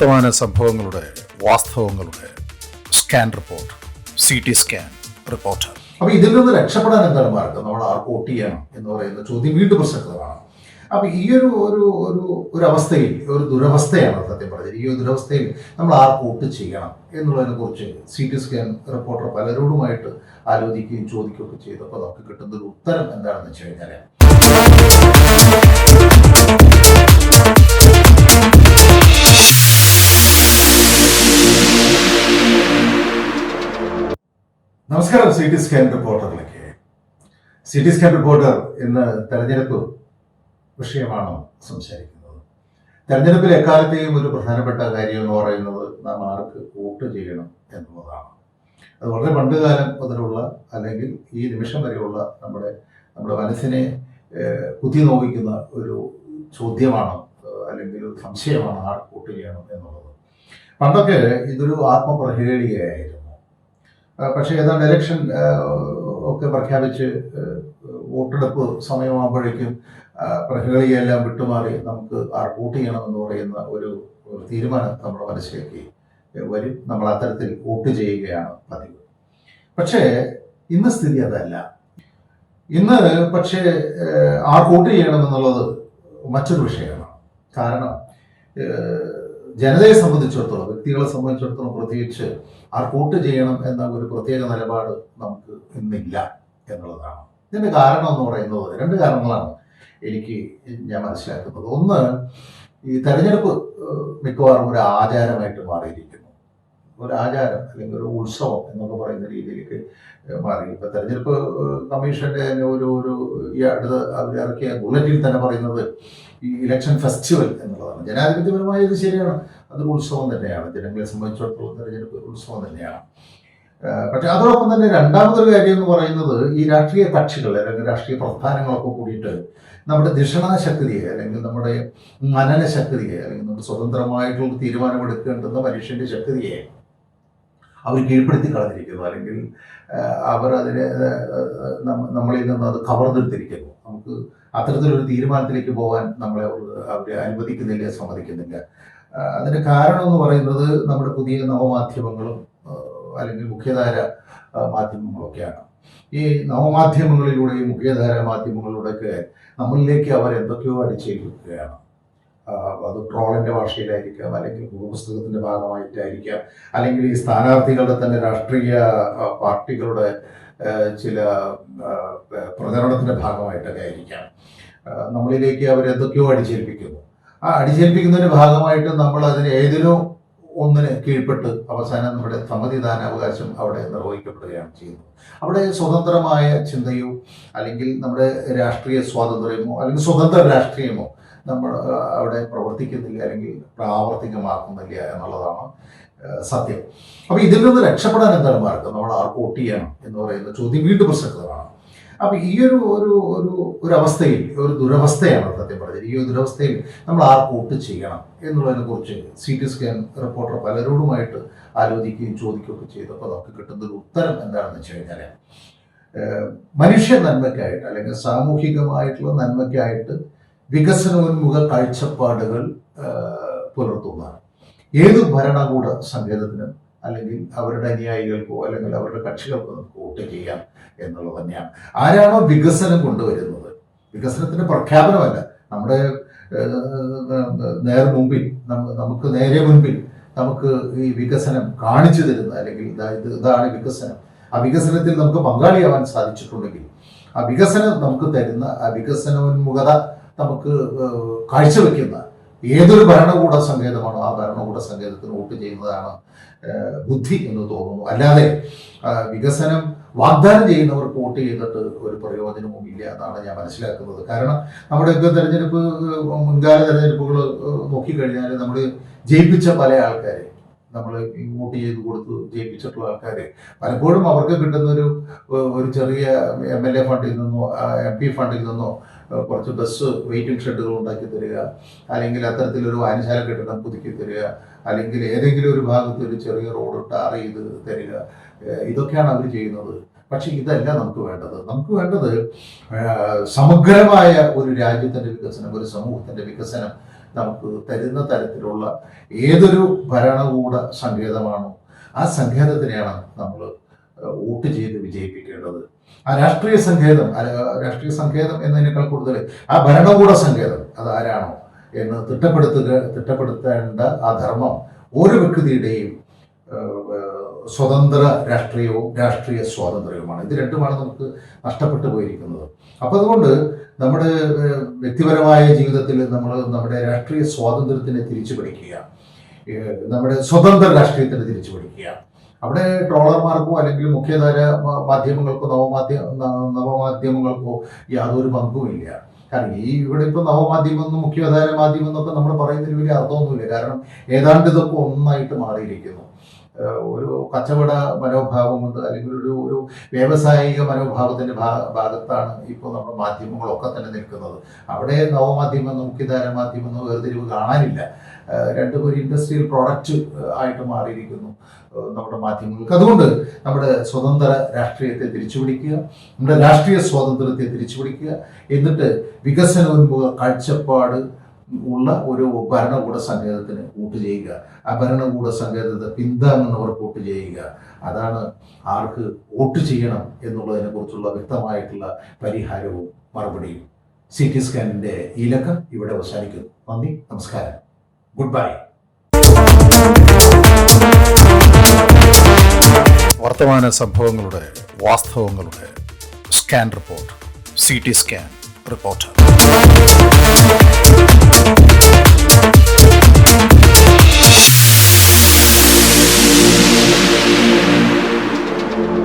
വർത്തമാന സംഭവങ്ങളുടെ വാസ്തവങ്ങളുടെ scan report C T scan report. അപ്പൊ ഇതിൽ നിന്ന് രക്ഷപ്പെടാൻ എന്താണ് മാർഗം? നമ്മൾ ആർക്ക് വോട്ട് ചെയ്യണം എന്ന് പറയുന്ന ചോദ്യം വീണ്ടും പ്രസക്തമാണ്. അപ്പൊ ഈ ഒരു ഒരു ഒരു ഒരു അവസ്ഥയിൽ ഒരു ദുരവസ്ഥയാണ് സത്യം പറഞ്ഞത്. ഈ ഒരു ദുരവസ്ഥയിൽ നമ്മൾ ആർക്ക് വോട്ട് ചെയ്യണം എന്നുള്ളതിനെ കുറിച്ച് സി ടി സ്കാൻ റിപ്പോർട്ടർ പലരോടുമായിട്ട് ആലോചിക്കുകയും ചോദിക്കുകയൊക്കെ ചെയ്തപ്പോൾ നമുക്ക് കിട്ടുന്ന ഒരു ഉത്തരം എന്താണെന്ന് വെച്ച് കഴിഞ്ഞാൽ നമസ്കാരം സി ടി സ്കാൻ റിപ്പോർട്ടറിലേക്ക്. സി ടി സ്കാൻ റിപ്പോർട്ടർ ഇന്ന് തെരഞ്ഞെടുപ്പ് വിഷയമാണ് സംസാരിക്കുന്നത്? തെരഞ്ഞെടുപ്പിൽ എക്കാലത്തെയും ഒരു പ്രധാനപ്പെട്ട കാര്യം എന്ന് പറയുന്നത് നാം ആർക്ക് വോട്ട് ചെയ്യണം എന്നുള്ളതാണ് അത് വളരെ പണ്ടുകാലം മുതലുള്ള അല്ലെങ്കിൽ ഈ നിമിഷം വരെയുള്ള നമ്മുടെ നമ്മുടെ മനസ്സിനെ കുത്തി നോവിക്കുന്ന ഒരു ചോദ്യമാണ് അല്ലെങ്കിൽ ഒരു സംശയമാണ് ആർക്ക് വോട്ട് ചെയ്യണം എന്നുള്ളത്. പണ്ടൊക്കെ ഇതൊരു ആത്മപ്രഹേളികയായിരുന്നു. പക്ഷേ ഏതാണ്ട് ഇലക്ഷൻ ഒക്കെ പ്രഖ്യാപിച്ച് വോട്ടെടുപ്പ് സമയമാകുമ്പോഴേക്കും പ്രഹേളിയെല്ലാം വിട്ടുമാറി നമുക്ക് ആർ വോട്ട് ചെയ്യണമെന്ന് പറയുന്ന ഒരു തീരുമാനം നമ്മുടെ മനസ്സിലേക്ക് വരും. നമ്മൾ അത്തരത്തിൽ വോട്ട് ചെയ്യുകയാണ് പതിവ്. പക്ഷേ ഇന്ന് സ്ഥിതി അതല്ല. ഇന്ന് പക്ഷേ ആർ വോട്ട് ചെയ്യണമെന്നുള്ളത് മറ്റൊരു വിഷയമാണ്. കാരണം ജനതയെ സംബന്ധിച്ചിടത്തോളം വ്യക്തികളെ സംബന്ധിച്ചിടത്തോളം പ്രത്യേകിച്ച് ആർ വോട്ട് ചെയ്യണം എന്ന ഒരു പ്രത്യേക നിലപാട് നമുക്ക് ഇന്നില്ല എന്നുള്ളതാണ്. ഇതിന്റെ കാരണം എന്ന് പറയുന്നത് രണ്ട് കാരണങ്ങളാണ് എനിക്ക് ഞാൻ മനസ്സിലാക്കുന്നത്. ഒന്ന് ഈ തെരഞ്ഞെടുപ്പ് മിക്കവാറും ഒരു ആചാരമായിട്ട് മാറിയിരിക്കുന്നു. ഒരു ആചാരം അല്ലെങ്കിൽ ഒരു ഉത്സവം എന്നൊക്കെ പറയുന്ന രീതിയിലേക്ക് മാറി. ഇപ്പൊ തെരഞ്ഞെടുപ്പ് കമ്മീഷന്റെ ഒരു ഒരു ഈ അടുത്ത് അവർ ഇറക്കിയ ബുള്ളറ്റിൽ തന്നെ പറയുന്നത് ഈ ഇലക്ഷൻ ഫെസ്റ്റിവൽ എന്നുള്ളതാണ്. ജനാധിപത്യപരമായ ഇത് ശരിയാണ്. അത് ഉത്സവം തന്നെയാണ്. ജനങ്ങളെ സംബന്ധിച്ചിടത്തോളം തെരഞ്ഞെടുപ്പ് ഉത്സവം തന്നെയാണ്. പക്ഷെ അതോടൊപ്പം തന്നെ രണ്ടാമതൊരു കാര്യം എന്ന് പറയുന്നത് ഈ രാഷ്ട്രീയ കക്ഷികൾ അല്ലെങ്കിൽ രാഷ്ട്രീയ പ്രസ്ഥാനങ്ങളൊക്കെ കൂടിയിട്ട് നമ്മുടെ ദിഷണാശക്തിയെ അല്ലെങ്കിൽ നമ്മുടെ മനനശക്തിയെ അല്ലെങ്കിൽ നമ്മുടെ സ്വതന്ത്രമായിട്ടുള്ള തീരുമാനമെടുക്കേണ്ടുന്ന മനുഷ്യന്റെ ശക്തിയെ അവർ കീഴ്പ്പെടുത്തി കളഞ്ഞിരിക്കുന്നു. അല്ലെങ്കിൽ അവർ അതിനെ നമ്മളിൽ നിന്ന് അത് കവർന്നെടുത്തിരിക്കുന്നു നമുക്ക് അത്തരത്തിലൊരു തീരുമാനത്തിലേക്ക് പോകാൻ നമ്മളെ അവർ അനുവദിക്കുന്നില്ല സമ്മതിക്കുന്നില്ല. അതിന്റെ കാരണം എന്ന് പറയുന്നത് നമ്മുടെ പുതിയ നവമാധ്യമങ്ങളും അല്ലെങ്കിൽ മുഖ്യധാര മാധ്യമങ്ങളൊക്കെയാണ്. ഈ നവമാധ്യമങ്ങളിലൂടെയും മുഖ്യധാര മാധ്യമങ്ങളിലൂടെയൊക്കെ നമ്മളിലേക്ക് അവർ എന്തൊക്കെയോ അടിച്ചേൽപ്പിക്കുകയാണ്. അത് ട്രോളിന്റെ ഭാഷയിലായിരിക്കാം അല്ലെങ്കിൽ പുസ്തകത്തിന്റെ ഭാഗമായിട്ടായിരിക്കാം അല്ലെങ്കിൽ ഈ സ്ഥാനാർത്ഥികളുടെ തന്നെ രാഷ്ട്രീയ പാർട്ടികളുടെ ചില പ്രചരണത്തിന്റെ ഭാഗമായിട്ടൊക്കെ ആയിരിക്കാം. നമ്മളിലേക്ക് അവർ എന്തൊക്കെയോ അടിച്ചേൽപ്പിക്കുന്നു. ആ അടിച്ചേൽപ്പിക്കുന്നതിന്റെ ഭാഗമായിട്ട് നമ്മൾ അതിന് ഏതിനോ ഒന്നിന് കീഴ്പ്പെട്ട് അവസാനം നമ്മുടെ സമ്മതിദാനാവകാശം അവിടെ നിർവഹിക്കപ്പെടുകയാണ് ചെയ്യുന്നത്. അവിടെ സ്വതന്ത്രമായ ചിന്തയോ അല്ലെങ്കിൽ നമ്മുടെ രാഷ്ട്രീയ സ്വാതന്ത്ര്യമോ അല്ലെങ്കിൽ സ്വതന്ത്ര രാഷ്ട്രീയമോ നമ്മൾ അവിടെ പ്രവർത്തിക്കുന്നില്ല അല്ലെങ്കിൽ പ്രാവർത്തികമാക്കുന്നില്ല എന്നുള്ളതാണ് സത്യം. അപ്പൊ ഇതിൽ നിന്ന് രക്ഷപ്പെടാൻ എന്താണ് മാർഗം? നമ്മൾ ആർക്ക് വോട്ട് ചെയ്യണം എന്ന് പറയുന്ന ചോദ്യം വീണ്ടും പ്രസക്തമാണ്. അപ്പൊ ഈ ഒരു ഒരു ഒരു ഒരു അവസ്ഥയിൽ ഒരു ദുരവസ്ഥയാണ് സത്യം പറഞ്ഞത്. ഈ ഒരു ദുരവസ്ഥയിൽ നമ്മൾ ആർക്ക് വോട്ട് ചെയ്യണം എന്നുള്ളതിനെ കുറിച്ച് സി ടി സ്കാൻ റിപ്പോർട്ടർ പലരോടുമായിട്ട് ആലോചിക്കുകയും ചോദിക്കുകയൊക്കെ ചെയ്തപ്പോൾ നമുക്ക് കിട്ടുന്ന ഒരു ഉത്തരം എന്താണെന്ന് വെച്ച് കഴിഞ്ഞാൽ മനുഷ്യ നന്മയ്ക്കായിട്ട് അല്ലെങ്കിൽ സാമൂഹികമായിട്ടുള്ള നന്മയ്ക്കായിട്ട് വികസനോന്മുഖ കാഴ്ചപ്പാടുകൾ പുലർത്തുന്ന ഏത് ഭരണകൂട സങ്കേതത്തിനും അല്ലെങ്കിൽ അവരുടെ അനുയായികൾക്കോ അല്ലെങ്കിൽ അവരുടെ കക്ഷികൾക്കോ നമുക്ക് വോട്ട് ചെയ്യാം എന്നുള്ളത് തന്നെയാണ്. ആരാണോ വികസനം കൊണ്ടുവരുന്നത്? വികസനത്തിന്റെ പ്രഖ്യാപനമല്ല. നമ്മുടെ നേർ മുമ്പിൽ നമുക്ക് നേരെ മുൻപിൽ നമുക്ക് ഈ വികസനം കാണിച്ചു തരുന്ന അല്ലെങ്കിൽ ഇത് ഇതാണ് വികസനം. ആ വികസനത്തിൽ നമുക്ക് പങ്കാളിയാവാൻ സാധിച്ചിട്ടുണ്ടെങ്കിൽ ആ വികസനം നമുക്ക് തരുന്ന ആ വികസനോന്മുഖത നമുക്ക് കാഴ്ചവെക്കുന്ന ഏതൊരു ഭരണകൂട സങ്കേതമാണോ ആ ഭരണകൂട സങ്കേതത്തിന് വോട്ട് ചെയ്യുന്നതാണ് ബുദ്ധി എന്ന് തോന്നുന്നു. അല്ലാതെ വികസനം വാഗ്ദാനം ചെയ്യുന്നവർക്ക് വോട്ട് ചെയ്തിട്ട് ഒരു പ്രയോജനവും ഇല്ല എന്നാണ് ഞാൻ മനസ്സിലാക്കുന്നത്. കാരണം നമ്മുടെയൊക്കെ തെരഞ്ഞെടുപ്പ് മുൻകാല തെരഞ്ഞെടുപ്പുകൾ നോക്കിക്കഴിഞ്ഞാൽ നമ്മൾ ജയിപ്പിച്ച പല ആൾക്കാരെ നമ്മൾ വോട്ട് ചെയ്ത് കൊടുത്ത് ജയിപ്പിച്ചിട്ടുള്ള ആൾക്കാരെ. പലപ്പോഴും അവർക്ക് കിട്ടുന്ന ഒരു ഒരു ചെറിയ എം എൽ എ ഫണ്ടിൽ നിന്നോ എം പി ഫണ്ടിൽ നിന്നോ കുറച്ച് ബസ് വെയിറ്റിംഗ് ഷെഡുകൾ ഉണ്ടാക്കി തരിക. അല്ലെങ്കിൽ അത്തരത്തിലൊരു വായനശാല കെട്ടിടം പുതുക്കി തരിക. അല്ലെങ്കിൽ ഏതെങ്കിലും ഒരു ഭാഗത്ത് ഒരു ചെറിയ റോഡ് ടാർ ചെയ്ത് തരിക. ഇതൊക്കെയാണ് അവർ ചെയ്യുന്നത്. പക്ഷെ ഇതല്ല നമുക്ക് വേണ്ടത്. നമുക്ക് വേണ്ടത് സമഗ്രമായ ഒരു രാജ്യത്തിന്റെ വികസനം ഒരു സമൂഹത്തിന്റെ വികസനം. നമുക്ക് തരുന്ന തരത്തിലുള്ള ഏതൊരു ഭരണകൂട സങ്കേതമാണോ ആ സങ്കേതത്തിനെയാണ് നമ്മൾ വോട്ട് ചെയ്ത് വിജയിപ്പിക്കേണ്ടത്. ആ രാഷ്ട്രീയ സങ്കേതം രാഷ്ട്രീയ സങ്കേതം എന്നതിനേക്കാൾ കൂടുതൽ ആ ഭരണകൂട സങ്കേതം അത് ആരാണോ എന്ന് തിട്ടപ്പെടുത്തുക തിട്ടപ്പെടുത്തേണ്ട ആ ധർമ്മം ഓരോ വ്യക്തിയുടെയും സ്വതന്ത്ര രാഷ്ട്രീയവും രാഷ്ട്രീയ സ്വാതന്ത്ര്യവുമാണ്. ഇത് രണ്ടുമാണ് നമുക്ക് നഷ്ടപ്പെട്ടു പോയിരിക്കുന്നത്. അപ്പം അതുകൊണ്ട് നമ്മുടെ വ്യക്തിപരമായ ജീവിതത്തിൽ നമ്മൾ നമ്മുടെ രാഷ്ട്രീയ സ്വാതന്ത്ര്യത്തിനെ തിരിച്ചു പിടിക്കുക നമ്മുടെ സ്വതന്ത്ര രാഷ്ട്രീയത്തിനെ തിരിച്ചു പിടിക്കുക അവിടെ ട്രോളർമാർക്കോ അല്ലെങ്കിൽ മുഖ്യധാര മാധ്യമങ്ങൾക്കോ നവമാധ്യ നവമാധ്യമങ്ങൾക്കോ യാതൊരു പങ്കുമില്ല കാരണം ഈ ഇവിടെ ഇപ്പോൾ നവമാധ്യമം എന്നും മുഖ്യധാര മാധ്യമം എന്നൊക്കെ നമ്മൾ പറയുന്നതിന് വലിയ അർത്ഥമൊന്നുമില്ല. കാരണം ഏതാണ്ട് ഇതൊക്കെ ഒന്നായിട്ട് മാറിയിരിക്കുന്നു. ഒരു കച്ചവട മനോഭാവം കൊണ്ട് അല്ലെങ്കിൽ ഒരു ഒരു വ്യാവസായിക മനോഭാവത്തിന്റെ ഭാ- ഭാഗത്താണ് ഇപ്പോൾ നമ്മുടെ മാധ്യമങ്ങളൊക്കെ തന്നെ നിൽക്കുന്നത്. അവിടെ നവമാധ്യമം മുഖ്യധാര മാധ്യമം വേർതിരിവ് കാണാനില്ല. രണ്ടും ഒരു ഇൻഡസ്ട്രിയൽ പ്രോഡക്റ്റ് ആയിട്ട് മാറിയിരിക്കുന്നു നമ്മുടെ മാധ്യമങ്ങൾക്ക്. അതുകൊണ്ട് നമ്മുടെ സ്വതന്ത്ര രാഷ്ട്രീയത്തെ തിരിച്ചുപിടിക്കുക നമ്മുടെ രാഷ്ട്രീയ സ്വാതന്ത്ര്യത്തെ തിരിച്ചുപിടിക്കുക എന്നിട്ട് വികസനോന്മുഖ കാഴ്ചപ്പാട് ഉള്ള ഒരു ഭരണകൂട സങ്കേതത്തിന് വോട്ട് ചെയ്യുക. ആ ഭരണകൂട സങ്കേതത്തെ പിന്താങ്ങുന്നവർ വോട്ട് ചെയ്യുക. അതാണ് ആർക്ക് വോട്ട് ചെയ്യണം എന്നുള്ളതിനെ കുറിച്ചുള്ള വ്യക്തമായിട്ടുള്ള പരിഹാരവും മറുപടിയും. സി ടി സ്കാനിന്റെ ഈ ലക്കം ഇവിടെ അവസാനിക്കുന്നു. നന്ദി നമസ്കാരം. Good bye. വർത്തമാന സംഭവങ്ങളുടെ വാസ്തവങ്ങളുടെ scan report. C T scan reporter Thank you.